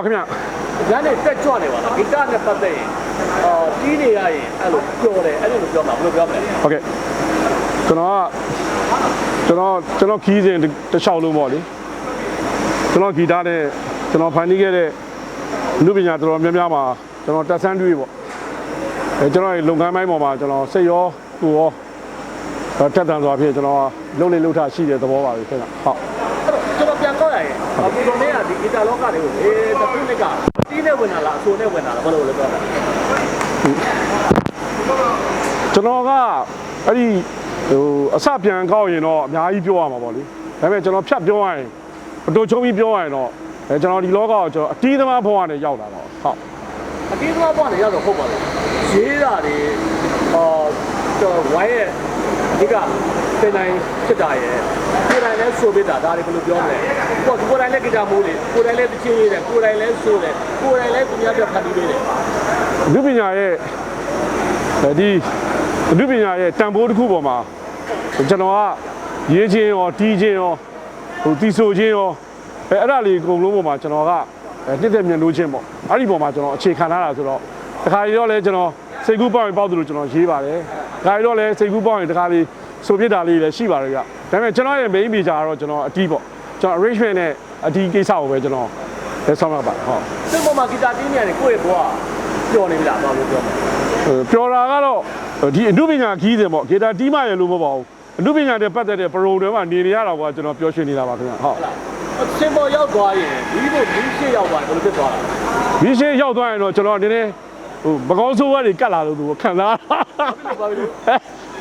လာပါခင်ဗျရန်နဲ့တက်ကြွနေပါလားဂီတနဲ့ပတ်သက်ရင်အော်တီးနေရရင်အဲ့လိုပျော်တယ်အဲ့လိုပြောမှာဘယ်လိုပြောမလဲဟုတ်ကဲ့ကျွန်တော်ကကျွန်တော်ကျွန်တော်ခီးစဉ်တစ်လျှောက်လုံးပေါ့လေကျွန်တော်ဂီတနဲ့ကျွန်တော်ဖန်တီးခဲ့တဲ့လူပညာတော်တော်များများမှာကျွန်တော်တက်ဆန်းတွေးပေါ့အဲကျွန်တော်ရဲ့လုပ်ငန်းပိုင်းပေါ်မှာကျွန်တော်စိတ်ရောကိုယ်ရောအဲတက်တန်စွာဖြင့်ကျွန်တော်လုံနေလုံထရှိတဲ့သဘောပါပဲခင်ဗျဟုတ်အဲ့တော့ကျွန်တော်ပြန်တော့ရရင် အခုတော့မင်းကဒီဂီတလောကတွေကိုအေးတစ်ခုနှစ်ကတီးနဲ့ဝင်လာလားအဆိုနဲ့ဝင်လာလားဘယ်လိုလဲပြောတာကျွန်တော်ကအဲ့ဒီဟိုအစပြန်ကောက်ရင်တော့အများကြီးပြောရမှာပေါ့လေဒါပေမဲ့ကျွန်တော်ဖြတ်ပြောရရင်အတူချုံပြီးပြောရရင်တော့အဲကျွန်တော်ဒီလောကကိုကျွန်တော်အတီးသမားဘဝနဲ့ရောက်လာတော့ဟုတ်အတီးသွားပွားနေရတော့ဟုတ်ပါလားရေးတာတွေအော်တော့ဝိုင်းရဲ့ ဒီကတင်တိုင်းဖြစ်တာရဲ့ကိုယ်တိုင်လဲဆိုပြတာဒါတွေဘယ်လိုပြောမလဲကိုကိုယ်တိုင်လဲဂီတမိုးလေကိုယ်တိုင်လဲတချင်းရေးတယ်ကိုယ်တိုင်လဲဆိုတယ်ကိုယ်တိုင်လဲသူများပြဖတ်ပြီးပေးတယ်အနုပညာရဲ့အဲဒီအနုပညာရဲ့တန်ဖိုးတစ်ခုပေါ်မှာကျွန်တော်ကရေးခြင်းရောတီးခြင်းရောဟိုတီးဆိုခြင်းရောအဲအဲ့ဒါလေးအကုန်လုံးပေါ်မှာကျွန်တော်ကအဲတစ်သက်မြင်လို့ခြင်းပေါ့အဲ့ဒီပေါ်မှာကျွန်တော်အခြေခံထားတာဆိုတော့တခါကြီးတော့လဲကျွန်တော်စိတ်ကူးပေါက်ရင်ပေါက်တယ်လို့ကျွန်တော်ရေးပါတယ် တခါကြီးတော့လဲစိတ်ကူးပေါက်ရင်တခါလေးဆိုပြစ်တာလေးလည်းရှိပါတယ်ဗျဒါပေမဲ့ကျွန်တော်ရဲ့ main major ကတော့ကျွန်တော်အတီးပေါ့ကျွန်တော် arrangement နဲ့အတီးကိစ္စကိုပဲကျွန်တော်လက်ဆောင်ရပါတယ်ဟုတ်စင်ပေါ်မှာဂီတာတီးနေရတယ်ကိုယ့်ရဲ့ဘဝပျော်နေပြီလားဘာလို့ပြောမလဲပျော်တာကတော့ဒီအနုပညာခီးတယ်ပေါ့ဂီတာတီးမှရလို့မဟုတ်ပါဘူးအနုပညာနဲ့ပတ်သက်တဲ့ပရိုတွေမှာနေနေရတာကကျွန်တော်ပြောရှင်းနေတာပါခင်ဗျဟုတ်ဟုတ်လားစင်ပေါ်ရောက်သွားရင်ဒီလိုဒီရှေ့ရောက်သွားရင်ဘယ်လိုဖြစ်သွားလဲမင်းရှင်းရောက်သွားရင်တော့ကျွန်တော်နည်းနည်း ဟိုမကောင်းဆိုးဝါးတွေကတ်လာလို့သူခံစားဘာလို့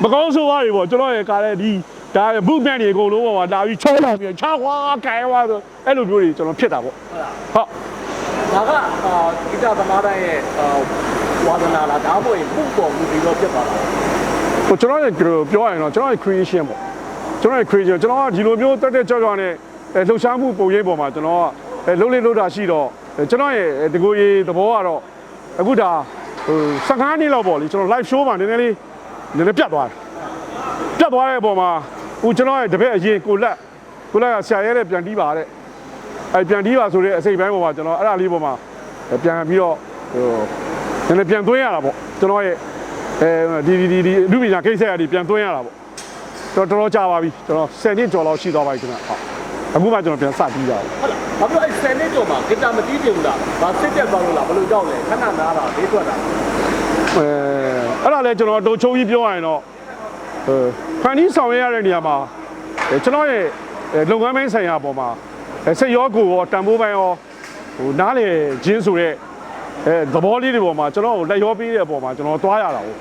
မကောင်းဆိုးဝါးတွေပေါ့ကျွန်တော်ရဲ့ကားတဲ့ဒီဒါဘုတ်ပြန်တွေအကုန်လုံးပေါ့ဒါပြီးချောလာပြီးချာခွာကိုင်သွားဆိုအဲ့လိုမျိုးတွေကျွန်တော်ဖြစ်တာပေါ့ဟုတ်လားဟုတ်ဒါကအာဂီတသမားတိုင်းရဲ့အာဝါသနာလားဒါမှမဟုတ်ရင်ပုပေါ်မှုပြီးတော့ဖြစ်သွားတာဟိုကျွန်တော်ရဲ့ပြောရရင်တော့ကျွန်တော်ရဲ့ creation ပေါ့ကျွန်တော်ရဲ့ creation ကျွန်တော်ကဒီလိုမျိုးတက်တက်ကြွကြွနဲ့အဲလှုပ်ရှားမှုပုံရိပ်ပေါ်မှာကျွန်တော်ကအဲလုံးလေးလုံးတာရှိတော့အဲကျွန်တော်ရဲ့ဒီကိုကြီးသဘောကတော့ အခုဒါဟို15နှစ်လောက်ပေါ့လေကျွန်တော် live show မှာနည်းနည်းလေးနည်းနည်းပြတ်သွားတယ်ပြတ်သွားတဲ့အပေါ်မှာဟိုကျွန်တော်ရဲ့တပည့်အရင်ကိုလက်ကိုလက်ကဆရာရဲတဲ့ပြန်တီးပါတဲ့အဲပြန်တီးပါဆိုတဲ့အစိပ်ပိုင်းပေါ်မှာကျွန်တော်အဲ့ဒါလေးပေါ်မှာပြန်ပြီးတော့ဟိုနည်းနည်းပြန်သွင်းရတာပေါ့ကျွန်တော်ရဲ့အဲဒီဒီဒီဒီလူပညာကိစ္စအရာတွေပြန်သွင်းရတာပေါ့တော်တော်တော်ကြာပါပြီကျွန်တော်10နှစ်ကျော်လောက်ရှိသွားပါပြီခင်ဗျဟုတ်အခုမှကျွန်တော်ပြန်စပြီးတာပေါ့ဟုတ်လား ဘာလို့အဲ့ဆယ်နှစ်ကျော်မှာဂီတာမတီးချင်ဘူးလားဘာစစ်တက်သွားလို့လားဘယ်လိုကြောက်လဲခဏနားတာလေးထွက်တာအဲအဲ့ဒါလဲကျွန်တော်တို့ချုံကြီးပြောရရင်တော့အဲဖန်တီးဆောင်ရွက်ရတဲ့နေရာမှာအဲကျွန်တော်ရဲ့အဲလုပ်ငန်းပိုင်းဆိုင်ရာပေါ်မှာအဲစိတ်ရောကိုယ်ရောတန်ဖိုးပိုင်းရောဟိုနားလေခြင်းဆိုတဲ့အဲသဘောလေးတွေပေါ်မှာကျွန်တော်ကိုလက်ရောပေးတဲ့ပေါ်မှာကျွန်တော်သွားရတာပေါ့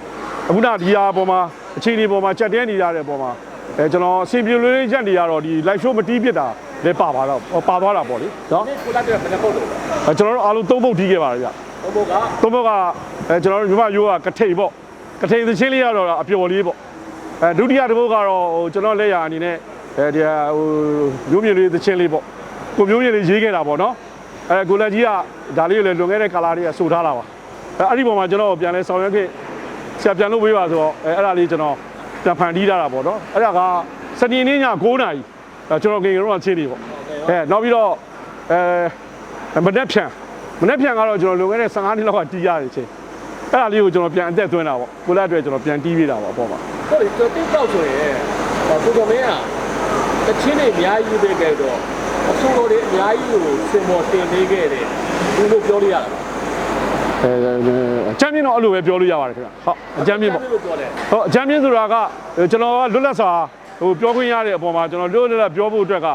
အခုနဒီဟာပေါ်မှာအခြေအနေပေါ်မှာချက်တဲနေရတဲ့ပေါ်မှာအဲကျွန်တော်အစီအပြေလေးလေးရက်နေရတော့ဒီ live show မတီးဖြစ်တာ လည်းပါပါတော့ပါသွားတာပေါ့လေနော်ဒီကိုလာတဲ့ဘယ်နှပုတ်လို့အဲကျွန်တော်တို့အားလုံးသုံးပုတ်တီးခဲ့ပါတယ်ဗျဘုံဘုံကသုံးဘက်ကအဲကျွန်တော်တို့မြမရိုးကကထိန်ပေါ့ကထိန်သချင်းလေးရတော့အပျော်လေးပေါ့အဲဒုတိယတစ်ပုတ်ကတော့ဟိုကျွန်တော်လက်ရအနေနဲ့အဲဒီဟာဟိုမျိုးမြင့်လေးသချင်းလေးပေါ့ကိုမျိုးမြင့်လေးရေးခဲ့တာပေါ့နော်အဲကိုလက်ကြီးကဒါလေးကိုလည်းလွန်ခဲ့တဲ့ကာလာလေးကစိုးထားတာပါအဲအဲ့ဒီပုံမှာကျွန်တော်ပြန်လဲဆောင်ရွက်ခဲ့ဆရာပြန်လုပ်ပေးပါဆိုတော့အဲအဲ့ဒါလေးကျွန်တော်ပြန်ဖန်တီးထားတာပေါ့နော်အဲ့ဒါကစနေနေ့ည9:00နာရီအဲ ကျွန်တော်ငယ်ငယ်တော့ချင်းနေပေါ့အဲနောက်ပြီးတော့အဲမနေ့ဖြန်မနေ့ဖြန်ကတော့ကျွန်တော်လွန်ခဲ့တဲ့15နှစ်လောက်ကတီးရတယ်ချင်းအဲ့ဒါလေးကိုကျွန်တော်ပြန်အသက်သွင်းတာပေါ့ကိုလက်အတွက်ကျွန်တော်ပြန်တီးပေးတာပေါ့အပေါ်မှာဟုတ်တယ်ကျွန်တော်တိတော့ဆိုရင်ကိုတော်မင်းကတချင်းတွေအများကြီးပေးခဲ့တော့အဆိုးတော်တွေအများကြီးကိုစင်ပေါ်တင်ပေးခဲ့တယ်ဒီလိုပြောလို့ရတာပါအဲအချမ်းမြင့်တော့အဲ့လိုပဲပြောလို့ရပါတယ်ခင်ဗျဟုတ်အချမ်းမြင့်ပေါ့လို့ပြောတယ်ဟုတ်အချမ်းမြင့်ဆိုတာကကျွန်တော်ကလွတ်လပ်စွာ ဟိုပြောခွင့်ရတဲ့အပေါ်မှာကျွန်တော်လွတ်လပ်လပ်ပြောဖို့အတွက်က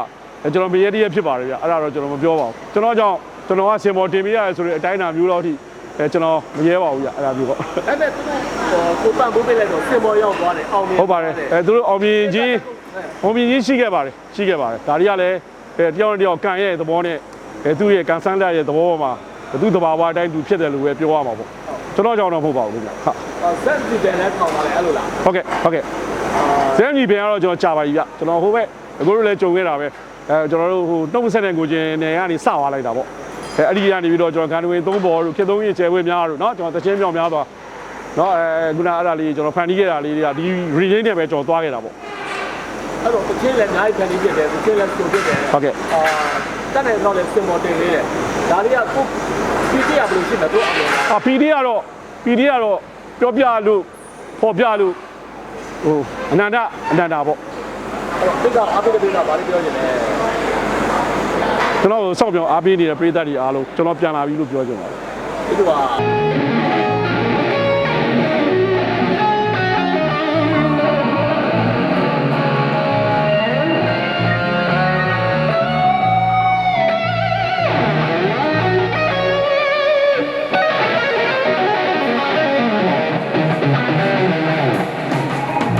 ကျွန်တော်မရတရဖြစ်ပါတယ်ဗျအဲ့ဒါတော့ကျွန်တော်မပြောပါဘူးကျွန်တော်ကြောင့်ကျွန်တော်ကစင်ပေါ်တင်ပေးရတယ်ဆိုတဲ့အတိုင်းအတာမျိုးတော့အထိအဲကျွန်တော်မရဲပါဘူးဗျအဲ့ဒါမျိုးပေါ့ဒါပေမဲ့သူကိုပန်ဖို့ပေးလိုက်တော့စင်ပေါ်ရောက်သွားတယ်အောင်မြင်ဟုတ်ပါတယ်အဲသူတို့အောင်မြင်ကြီးအောင်မြင်ကြီးရှိခဲ့ပါတယ်ရှိခဲ့ပါတယ်ဒါတွေကလည်းအဲတယောက်နဲ့တယောက်ကန်ရဲ့သဘောနဲ့အဲသူ့ရဲ့ကန်ဆန်းလက်ရဲ့သဘောပေါ်မှာသူ့တဘာဝအတိုင်းသူဖြစ်တယ်လို့ပဲပြောရမှာပေါ့ကျွန်တော်ကြောင့်တော့မဟုတ်ပါဘူးခင်ဗျဟုတ်ဇက်ဒီတယ်နဲ့ထောင်လာတယ်အဲ့လိုလားဟုတ်ကဲ့ဟုတ်ကဲ့ ဇဲမြီပင်ကတော့ကျွန်တော်ကြာပါပြီဗျကျွန်တော်ဟိုဘက်အခုတို့လည်းကြုံခဲ့တာပဲအဲကျွန်တော်တို့ဟိုနှုတ်ဆက်တဲ့ကိုချင်းနေကနေစသွားလိုက်တာပေါ့အဲအဲ့ဒီကနေပြီးတော့ကျွန်တော်ဂန်ဒဝင်သုံးဘော်တို့ခေသုံးရင်ကျဲဝဲများတို့เนาะကျွန်တော်တချင်းပြောင်းများသွားเนาะအဲခုနအဲ့ဒါလေးကျွန်တော်ဖန်တီးခဲ့တာလေးတွေကဒီ region နဲ့ပဲကျွန်တော်သွားခဲ့တာပေါ့ အဲ့တော့တချင်းလည်းအများကြီးဖန်တီးပြတယ်တချင်းလည်းစုံပြတယ် ဟုတ်ကဲ့ အာတက်တဲ့တော့လည်းစင်ပေါ်တင်လေးတယ် ဒါလေးကကိုပြည့်ပြရဘယ်လိုရှိမလဲတို့အမေလား အာ PD ကတော့ PD ကတော့ပြောပြလို့ပေါ်ပြလို့ ဟိုအနန္တအနန္တပေါ့အဲ့တော့တိတ်ကအပိတဲ့ပိကဘာလို့ပြောနေလဲကျွန်တော်တို့စောင့်ပြောအားပေးနေတဲ့ပြည်သက်တွေအားလုံးကျွန်တော်ပြန်လာပြီလို့ပြောချင်ပါတယ်ဒီလိုက